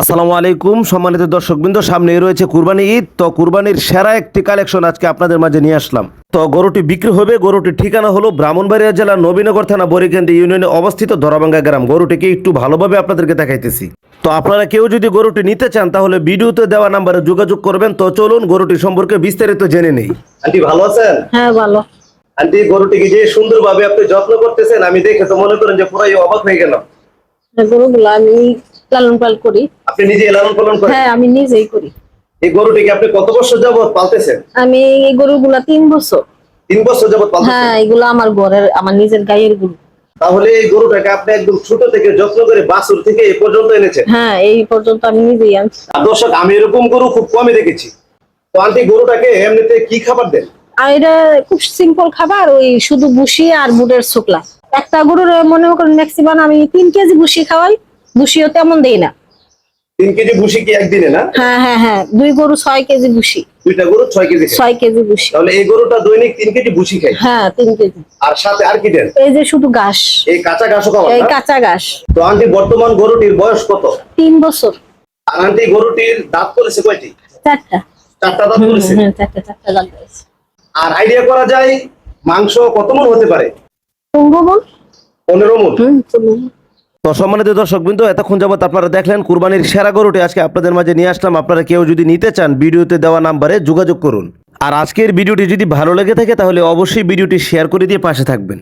আসসালামু আলাইকুম সম্মানিত দর্শকবৃন্দ সামনে রয়েছে কুরবানি ঈদ। তো কুরবানির সেরা একটি কালেকশন আজকে আপনাদের মাঝে নিয়ে আসলাম। তো গরুটি বিক্রি হবে গরুটির ঠিকানা হলো ব্রাহ্মণবাড়িয়া জেলার নবীনগর থানা বরিকেন্দ্র ইউনিয়নে অবস্থিত দরাবাঙ্গা গ্রাম। গরুটিকে একটু ভালোভাবে আপনাদেরকে দেখাইতেছি। তো আপনারা কেউ যদি গরুটি নিতে চান তাহলে ভিডিওতে দেওয়া নাম্বারে যোগাযোগ করবেন। তো চলুন গরুটি সম্পর্কে বিস্তারিত জেনে নেই। আন্টি ভালো আছেন? হ্যাঁ ভালো। আন্টি গরুটিকে যে সুন্দরভাবে আপনি যত্ন করতেছেন আমি দেখে তো মনে করেন যে পুরাই অবাক হয়ে গেলাম। গরুগুলো আমি লালন পালন করি। আপনি নিজে লালন পালন করেন? হ্যাঁ আমি নিজেই করি। এই গরুটিকে আপনি কত বছর যাবত পালতেছেন? আমি এই গরুগুলা তিন বছর। তিন বছর যাবত পালতেছেন? হ্যাঁ এগুলো আমার ঘরের আমার নিজের গায়ের গরু। তাহলে এই গরুটাকে আপনি একদম ছোট থেকে যত্ন করে বাছুর থেকে এই পর্যন্ত এনেছেন? হ্যাঁ এই পর্যন্ত আমি নিজেই আনছি। আর দর্শক আমি এরকম গরু খুব কমই দেখেছি। তো আন্টি গরুটাকে এমনিতে কি খাবার দেন? আর এটা খুব সিম্পল খাবার ওই শুধু ভুসি আর বুটের শুকলা। একটা গরুর মনে করেন ম্যাক্সিমাম আমি তিন কেজি ভুসি খাওয়াই। ভুসিও তেমন দেই না। তিন কেজি ভুসি কি একদিনে না? হ্যাঁ হ্যাঁ হ্যাঁ দুই গরু ছয় কেজি ভুসি দুইটা গরু ছয় কেজি ছয় কেজি ভুসি তাহলে এই গরুটা দৈনিক তিন কেজি ভুসি খায়। হ্যাঁ তিন কেজি। আর সাথে আর কি দেন? এই যে শুধু ঘাস। এই কাঁচা ঘাসও খাওয়ান এই কাঁচা ঘাস। তো আন্টি বর্তমান গরুটির বয়স কত? তিন বছর। আর আন্টি গরুটির দাঁত করেছে কয়টি? চারটা। চারটা দাঁত করেছে হুম, চারটা চারটা দাম রয়েছে আর আইডিয়া করা যায় মাংস কত মন হতে পারে? পনেরো মন। পনেরো মন? হুম পনেরো মণ। তো সম্মানিত দর্শকবৃন্দ, এতক্ষণ যাবৎ আপনারা দেখলেন কুরবানির সেরা গরুটি। আজকে আপনাদের মাঝে নিয়ে আসলাম। আপনারা কেউ যদি নিতে চান, ভিডিওতে দেওয়া নাম্বারে যোগাযোগ করুন। আর আজকের ভিডিওটি যদি ভালো লেগে থাকে, তাহলে অবশ্যই ভিডিওটি শেয়ার করে দিয়ে পাশে থাকবেন।